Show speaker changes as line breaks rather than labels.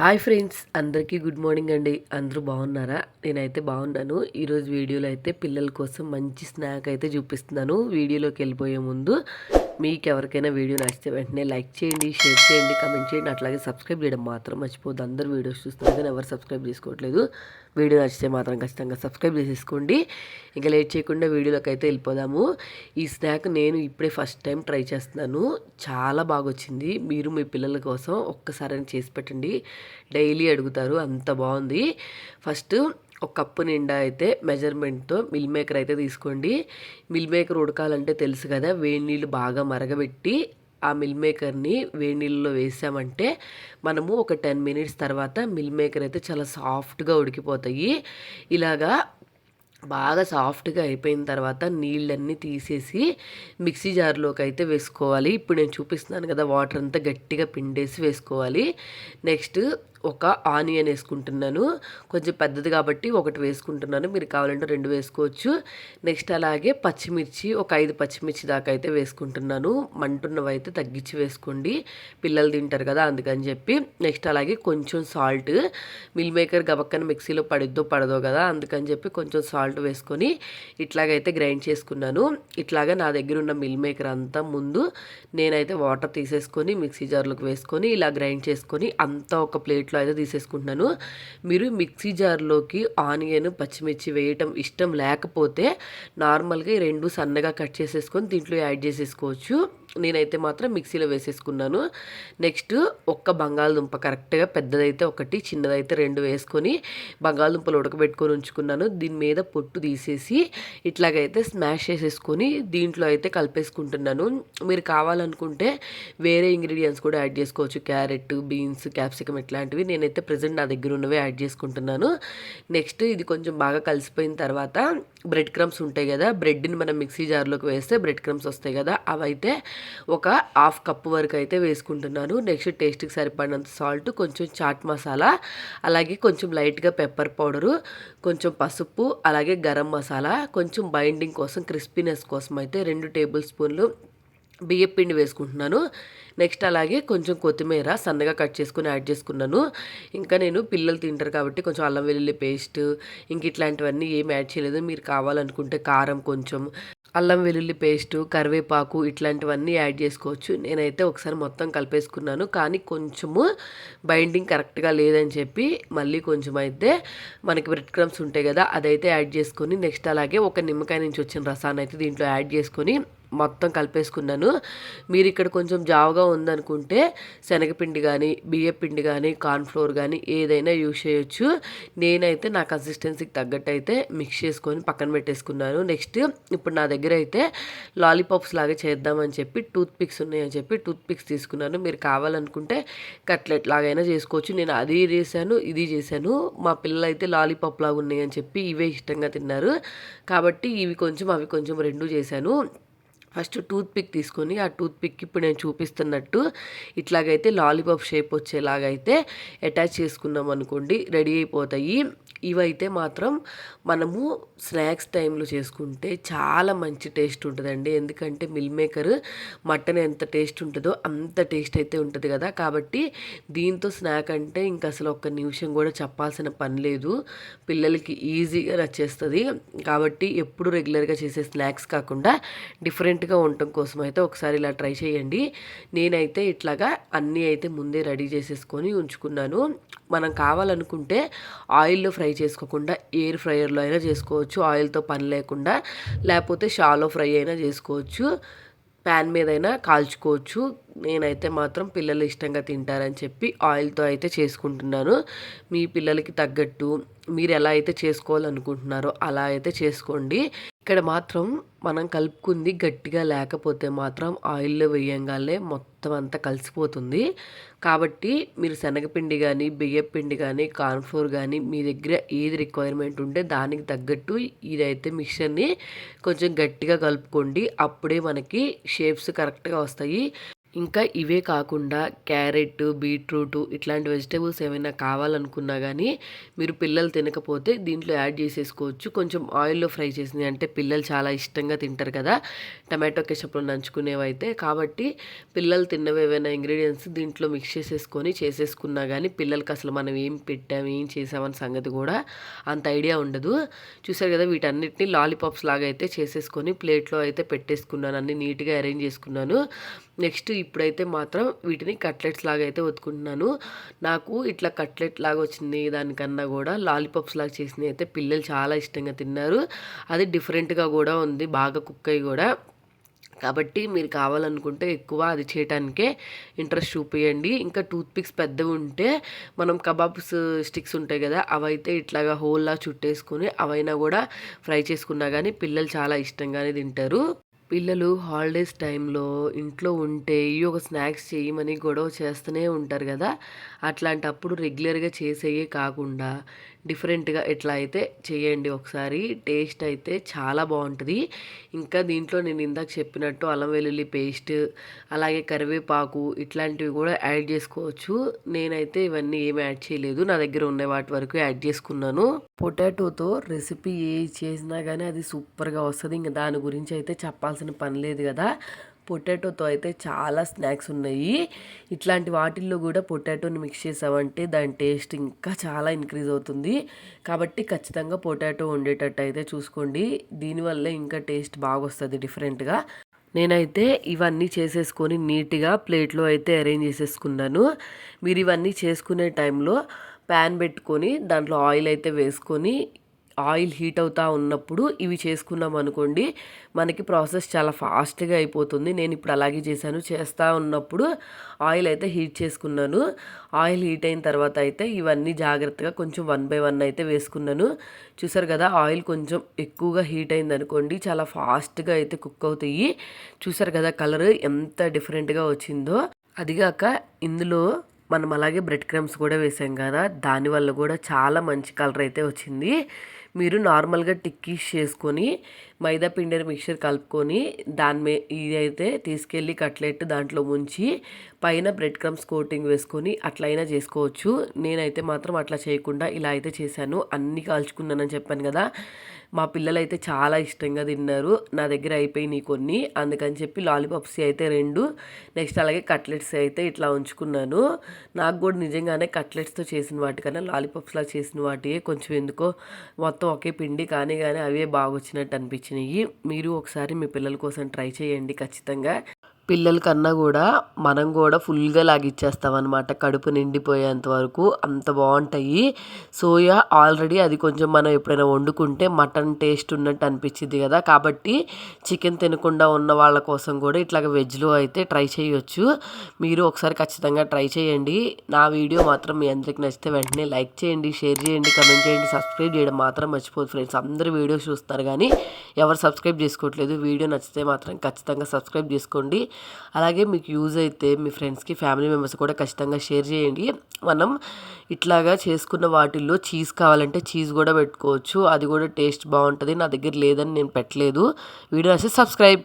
Hi friends అందరికీ good morning అండి. అందరూ బాగున్నారా? నేనైతే బాగున్నాను. ఈరోజు వీడియోలో అయితే పిల్లల కోసం మంచి స్నాక్ అయితే చూపిస్తున్నాను. వీడియోలోకి వెళ్ళిపోయే ముందు మీకు ఎవరికైనా వీడియో నచ్చితే వెంటనే లైక్ చేయండి షేర్ చేయండి కమెంట్ చేయండి. అట్లాగే సబ్స్క్రైబ్ చేయడం మాత్రం మర్చిపోద్దు అందరు వీడియోస్ చూస్తున్నారు కానీ ఎవరు సబ్స్క్రైబ్ చేసుకోవట్లేదు. వీడియో నచ్చితే మాత్రం ఖచ్చితంగా సబ్స్క్రైబ్ చేసేసుకోండి. ఇంకా లేట్ చేయకుండా వీడియోలోకి అయితే వెళ్ళిపోదాము. ఈ స్నాక్ నేను ఇప్పుడే ఫస్ట్ టైం ట్రై చేస్తున్నాను. చాలా బాగా వచ్చింది మీరు మీ పిల్లల కోసం ఒక్కసారి చేసి పెట్టండి. డైలీ అడుగుతారు. అంత బాగుంది. ఫస్ట్ ఒక కప్పు నిండా అయితే మెజర్మెంట్తో మిల్ మేకర్ అయితే తీసుకోండి. మిల్ మేకర్ ఉడకాలంటే తెలుసు కదా వేడి నీళ్ళు బాగా మరగబెట్టి ఆ మిల్ మేకర్ని వేడి నీళ్ళలో వేసామంటే మనము ఒక టెన్ మినిట్స్ తర్వాత మిల్ మేకర్ అయితే చాలా సాఫ్ట్గా ఉడికిపోతాయి. ఇలాగా బాగా సాఫ్ట్గా అయిపోయిన తర్వాత నీళ్ళన్నీ తీసేసి మిక్సీ జార్లోకి అయితే వేసుకోవాలి. ఇప్పుడు నేను చూపిస్తున్నాను కదా వాటర్ అంతా గట్టిగా పిండేసి వేసుకోవాలి. నెక్స్ట్ ఒక ఆనియన్ వేసుకుంటున్నాను. కొంచెం పెద్దది కాబట్టి ఒకటి వేసుకుంటున్నాను. మీరు కావాలంటే రెండు వేసుకోవచ్చు. నెక్స్ట్ అలాగే పచ్చిమిర్చి ఒక ఐదు పచ్చిమిర్చి దాకా అయితే వేసుకుంటున్నాను. మంటున్నవి అయితే తగ్గించి వేసుకోండి. పిల్లలు తింటారు కదా అందుకని చెప్పి. నెక్స్ట్ అలాగే కొంచెం సాల్ట్ మిల్ మేకర్ గబక్కన మిక్సీలో పడిద్దో పడదో కదా అందుకని చెప్పి కొంచెం సాల్ట్ వేసుకొని ఇట్లాగైతే గ్రైండ్ చేసుకున్నాను. ఇట్లాగా నా దగ్గర ఉన్న మిల్ మేకర్ అంతా ముందు నేనైతే వాటర్ తీసేసుకొని మిక్సీ జార్లోకి వేసుకొని ఇలా గ్రైండ్ చేసుకొని అంతా ఒక ప్లేట్ ఇట్లా అయితే తీసేసుకుంటున్నాను. మీరు మిక్సీ జార్లోకి ఆనియన్ పచ్చిమిర్చి వేయటం ఇష్టం లేకపోతే నార్మల్గా ఈ రెండు సన్నగా కట్ చేసేసుకొని దీంట్లో యాడ్ చేసేసుకోవచ్చు. నేనైతే మాత్రం మిక్సీలో వేసేసుకున్నాను. నెక్స్ట్ ఒక్క బంగాళదుంప కరెక్ట్గా పెద్దదైతే ఒకటి చిన్నదైతే రెండు వేసుకొని బంగాళదుంపలు ఉడకబెట్టుకొని ఉంచుకున్నాను. దీని మీద పొట్టు తీసేసి ఇట్లాగైతే స్మాష్ చేసేసుకొని దీంట్లో అయితే కలిపేసుకుంటున్నాను. మీరు కావాలనుకుంటే వేరే ఇంగ్రీడియంట్స్ కూడా యాడ్ చేసుకోవచ్చు. క్యారెట్ బీన్స్ క్యాప్సికమ్ ఇట్లాంటివి నేనైతే ప్రజెంట్ నా దగ్గర ఉన్నవి యాడ్ చేసుకుంటున్నాను. నెక్స్ట్ ఇది కొంచెం బాగా కలిసిపోయిన తర్వాత బ్రెడ్ క్రమ్స్ ఉంటాయి కదా బ్రెడ్ని మనం మిక్సీ జార్లోకి వేస్తే బ్రెడ్ క్రమ్స్ వస్తాయి కదా అవైతే ఒక హాఫ్ కప్ వరకు అయితే వేసుకుంటున్నాను. నెక్స్ట్ టేస్ట్కి సరిపడినంత సాల్ట్ కొంచెం చాట్ మసాలా అలాగే కొంచెం లైట్గా పెప్పర్ పౌడరు కొంచెం పసుపు అలాగే గరం మసాలా కొంచెం బైండింగ్ కోసం క్రిస్పీనెస్ కోసం అయితే రెండు టేబుల్ స్పూన్లు బియ్యం పిండి వేసుకుంటున్నాను. నెక్స్ట్ అలాగే కొంచెం కొత్తిమీర సన్నగా కట్ చేసుకుని యాడ్ చేసుకున్నాను. ఇంకా నేను పిల్లలు తింటారు కాబట్టి కొంచెం అల్లం వెల్లుల్లి పేస్ట్ ఇంక ఇట్లాంటివన్నీ ఏం యాడ్ చేయలేదు. మీరు కావాలనుకుంటే కారం కొంచెం అల్లం వెల్లుల్లి పేస్టు కరివేపాకు ఇట్లాంటివన్నీ యాడ్ చేసుకోవచ్చు. నేనైతే ఒకసారి మొత్తం కలిపేసుకున్నాను. కానీ కొంచెము బైండింగ్ కరెక్ట్గా లేదని చెప్పి మళ్ళీ కొంచెం అయితే మనకి బ్రెడ్ క్రమ్స్ ఉంటాయి కదా అదైతే యాడ్ చేసుకొని నెక్స్ట్ అలాగే ఒక నిమ్మకాయ నుంచి వచ్చిన రసాన్ని అయితే దీంట్లో యాడ్ చేసుకొని మొత్తం కలిపేసుకున్నాను. మీరు ఇక్కడ కొంచెం జావుగా ఉందనుకుంటే శనగపిండి కానీ బియ్యపిండి కానీ కార్న్ఫ్లోర్ కానీ ఏదైనా యూజ్ చేయొచ్చు. నేనైతే నా కన్సిస్టెన్సీకి తగ్గట్టు అయితే మిక్స్ చేసుకొని పక్కన పెట్టేసుకున్నాను. నెక్స్ట్ ఇప్పుడు నా దగ్గర అయితే లాలీపాప్స్ లాగా చేద్దామని చెప్పి టూత్ పిక్స్ ఉన్నాయని చెప్పి టూత్ పిక్స్ తీసుకున్నాను. మీరు కావాలనుకుంటే కట్లెట్ లాగైనా చేసుకోవచ్చు. నేను అది చేశాను ఇది చేశాను. మా పిల్లలు అయితే లాలీపాప్ లాగా ఉన్నాయని చెప్పి ఇవే ఇష్టంగా తిన్నారు. కాబట్టి ఇవి కొంచెం అవి కొంచెం రెండు చేశాను. ఫస్ట్ టూత్ పిక్ తీసుకొని ఆ టూత్ పిక్ ఇప్పుడు నేను చూపిస్తున్నట్టు ఇట్లాగైతే లాలీపాప్ షేప్ వచ్చేలాగైతే అటాచ్ చేసుకున్నాం అనుకోండి రెడీ అయిపోతాయి. ఇవైతే మాత్రం మనము స్నాక్స్ టైంలో చేసుకుంటే చాలా మంచి టేస్ట్ ఉంటుందండి. ఎందుకంటే మిల్ మేకర్ మటన్ ఎంత టేస్ట్ ఉంటుందో అంత టేస్ట్ అయితే ఉంటుంది కదా. కాబట్టి దీంతో స్నాక్ అంటే ఇంక అసలు ఒక్క నిమిషం కూడా చెప్పాల్సిన పని లేదు. పిల్లలకి ఈజీగా నచ్చేస్తుంది. కాబట్టి ఎప్పుడు రెగ్యులర్గా చేసే స్నాక్స్ కాకుండా డిఫరెంట్ డిఫరెంట్గా ఉండటం కోసం అయితే ఒకసారి ఇలా ట్రై చేయండి. నేనైతే ఇట్లాగా అన్నీ అయితే ముందే రెడీ చేసేసుకొని ఉంచుకున్నాను. మనం కావాలనుకుంటే ఆయిల్లో ఫ్రై చేసుకోకుండా ఎయిర్ ఫ్రైయర్లో అయినా చేసుకోవచ్చు. ఆయిల్తో పని లేకుండా లేకపోతే షాలో ఫ్రై అయినా చేసుకోవచ్చు. ప్యాన్ మీదైనా కాల్చుకోవచ్చు. నేనైతే మాత్రం పిల్లలు ఇష్టంగా తింటారని చెప్పి ఆయిల్తో అయితే చేసుకుంటున్నాను. మీ పిల్లలకి తగ్గట్టు మీరు ఎలా అయితే చేసుకోవాలనుకుంటున్నారో అలా అయితే చేసుకోండి. ఇక్కడ మాత్రం మనం కలుపుకుంది గట్టిగా లేకపోతే మాత్రం ఆయిల్లో వేయంగానే మొత్తం అంతా కలిసిపోతుంది. కాబట్టి మీరు శనగపిండి కానీ బియ్యపిండి కానీ కార్న్ఫ్లోర్ కానీ మీ దగ్గర ఏది రిక్వైర్మెంట్ ఉంటే దానికి తగ్గట్టు ఇదైతే మిక్సర్ని కొంచెం గట్టిగా కలుపుకోండి. అప్పుడే మనకి షేప్స్ కరెక్ట్గా వస్తాయి. ఇంకా ఇవే కాకుండా క్యారెట్ బీట్రూట్ ఇట్లాంటి వెజిటేబుల్స్ ఏమైనా కావాలనుకున్నా కానీ మీరు పిల్లలు తినకపోతే దీంట్లో యాడ్ చేసేసుకోవచ్చు. కొంచెం ఆయిల్లో ఫ్రై చేసింది అంటే పిల్లలు చాలా ఇష్టంగా తింటారు కదా. టమాటో కెచప్లో నంచుకునేవి అయితే కాబట్టి పిల్లలు తిన్నవి ఏవైనా ఇంగ్రీడియంట్స్ దీంట్లో మిక్స్ చేసేసుకొని చేసేసుకున్నా కానీ పిల్లలకి అసలు మనం ఏం పెట్టాం ఏం చేసామని సంగతి కూడా అంత ఐడియా ఉండదు. చూసారు కదా వీటన్నిటిని లాలీపాప్స్ లాగా అయితే చేసేసుకొని ప్లేట్లో అయితే పెట్టేసుకున్నాను. అన్ని నీట్గా అరేంజ్ చేసుకున్నాను. నెక్స్ట్ ఇప్పుడైతే మాత్రం వీటిని కట్లెట్స్ లాగా అయితే ఒత్తుకుంటున్నాను. నాకు ఇట్లా కట్లెట్ లాగా వచ్చింది దానికన్నా కూడా లాలీపాప్స్ లాగా చేసినవి అయితే పిల్లలు చాలా ఇష్టంగా తిన్నారు. అది డిఫరెంట్గా కూడా ఉంది బాగా కుక్ అయ్యి కూడా. కాబట్టి మీరు కావాలనుకుంటే ఎక్కువ అది చేయటానికే ఇంట్రెస్ట్ చూపించండి ఇంకా టూత్ పిక్స్ పెద్దవి ఉంటే మనం కబాబ్స్ స్టిక్స్ ఉంటాయి కదా అవైతే ఇట్లాగా హోల్లా చుట్టేసుకుని అవైనా కూడా ఫ్రై చేసుకున్నా కానీ పిల్లలు చాలా ఇష్టంగానే తింటారు. పిల్లలు హాలిడేస్ టైంలో ఇంట్లో ఉంటే ఈ ఒక స్నాక్స్ చేయమని గొడవ చేస్తూనే ఉంటారు కదా. అట్లాంటప్పుడు రెగ్యులర్గా చేసేయే కాకుండా డిఫరెంట్గా ఎట్లా అయితే చేయండి ఒకసారి. టేస్ట్ అయితే చాలా బాగుంటుంది. ఇంకా దీంట్లో నేను ఇందాక చెప్పినట్టు అల్లం వెల్లుల్లి పేస్ట్ అలాగే కరివేపాకు ఇట్లాంటివి కూడా యాడ్ చేసుకోవచ్చు. నేనైతే ఇవన్నీ ఏమి యాడ్ చేయలేదు. నా దగ్గర ఉన్న వాటి వరకు యాడ్ చేసుకున్నాను. పొటాటోతో రెసిపీ ఏ చేసినా కానీ అది సూపర్గా వస్తుంది. ఇంకా దాని గురించి అయితే చెప్పాల్సి చేసుకోవాల్సిన పని లేదు కదా. పొటాటోతో అయితే చాలా స్నాక్స్ ఉన్నాయి. ఇట్లాంటి వాటిల్లో కూడా పొటాటోని మిక్స్ చేసామంటే దాని టేస్ట్ ఇంకా చాలా ఇంక్రీజ్ అవుతుంది. కాబట్టి ఖచ్చితంగా పొటాటో ఉండేటట్టు అయితే చూసుకోండి. దీనివల్ల ఇంకా టేస్ట్ బాగా వస్తుంది డిఫరెంట్గా నేనైతే ఇవన్నీ చేసేసుకొని నీట్గా ప్లేట్లో అయితే అరేంజ్ చేసేసుకున్నాను. మీరు ఇవన్నీ చేసుకునే టైంలో ప్యాన్ పెట్టుకొని దాంట్లో ఆయిల్ అయితే వేసుకొని ఆయిల్ హీట్ అవుతూ ఉన్నప్పుడు ఇవి చేసుకున్నాం అనుకోండి మనకి ప్రాసెస్ చాలా ఫాస్ట్గా అయిపోతుంది. నేను ఇప్పుడు అలాగే చేశాను. చేస్తూ ఉన్నప్పుడు ఆయిల్ అయితే హీట్ చేసుకున్నాను. ఆయిల్ హీట్ అయిన తర్వాత అయితే ఇవన్నీ జాగ్రత్తగా కొంచెం వన్ బై వన్ అయితే వేసుకున్నాను. చూసారు కదా ఆయిల్ కొంచెం ఎక్కువగా హీట్ అయింది అనుకోండి చాలా ఫాస్ట్గా అయితే కుక్ అవుతాయి. చూసారు కదా కలర్ ఎంత డిఫరెంట్గా వచ్చిందో. అదిగాక ఇందులో మనం అలాగే బ్రెడ్ క్రమ్స్ కూడా వేసాం కదా దానివల్ల కూడా చాలా మంచి కలర్ అయితే వచ్చింది. మీరు నార్మల్గా టిక్కీస్ చేసుకొని మైదా పిండిని మిక్చర్ కలుపుకొని దాని మే ఇదైతే తీసుకెళ్ళి కట్లెట్ దాంట్లో ముంచి పైన బ్రెడ్ క్రమ్స్ కోటింగ్ వేసుకొని అట్లయినా చేసుకోవచ్చు. నేనైతే మాత్రం అట్లా చేయకుండా ఇలా అయితే చేశాను. అన్నీ కాల్చుకున్నానని చెప్పాను కదా. మా పిల్లలు అయితే చాలా ఇష్టంగా తిన్నారు. నా దగ్గర అయిపోయినాయి కొన్ని. అందుకని చెప్పి లాలీపాప్స్ అయితే రెండు. నెక్స్ట్ అలాగే కట్లెట్స్ అయితే ఇట్లా ఉంచుకున్నాను. నాకు కూడా నిజంగానే కట్లెట్స్తో చేసిన వాటికన్నా లాలీపాప్స్లా చేసిన వాటి కొంచెం ఎందుకో మొత్తం ఒకే పిండి కానీ కానీ అవే బాగా వచ్చినట్టు అనిపించినాయి. మీరు ఒకసారి మీ పిల్లల కోసం ట్రై చేయండి ఖచ్చితంగా. పిల్లల కన్నా కూడా మనం కూడా ఫుల్గా లాగిచ్చేస్తాం అనమాట కడుపు నిండిపోయేంత వరకు అంత బాగుంటాయి. సోయా ఆల్రెడీ అది కొంచెం మనం ఎప్పుడైనా వండుకుంటే మటన్ టేస్ట్ ఉన్నట్టు అనిపించింది కదా. కాబట్టి చికెన్ తినకుండా ఉన్న వాళ్ళ కోసం కూడా ఇట్లాగ వెజ్లో అయితే ట్రై చేయొచ్చు. మీరు ఒకసారి ఖచ్చితంగా ట్రై చేయండి. నా వీడియో మాత్రం మీ అందరికి నచ్చితే వెంటనే లైక్ చేయండి షేర్ చేయండి కమెంట్ చేయండి సబ్స్క్రైబ్ చేయడం మాత్రం మర్చిపోదు ఫ్రెండ్స్. అందరూ వీడియోస్ చూస్తారు కానీ ఎవరు సబ్స్క్రైబ్ చేసుకోవట్లేదు వీడియో నచ్చితే మాత్రం ఖచ్చితంగా సబ్స్క్రైబ్ చేసుకోండి. అలాగే మీకు యూజ్ అయితే మీ ఫ్రెండ్స్కి ఫ్యామిలీ మెంబర్స్ కూడా ఖచ్చితంగా షేర్ చేయండి. మనం ఇట్లాగా చేసుకున్న వాటిల్లో చీజ్ కావాలంటే చీజ్ కూడా పెట్టుకోవచ్చు. అది కూడా టేస్ట్ బాగుంటుంది. నా దగ్గర లేదని నేను పెట్టలేదు. వీడియో నచ్చితే సబ్స్క్రైబ్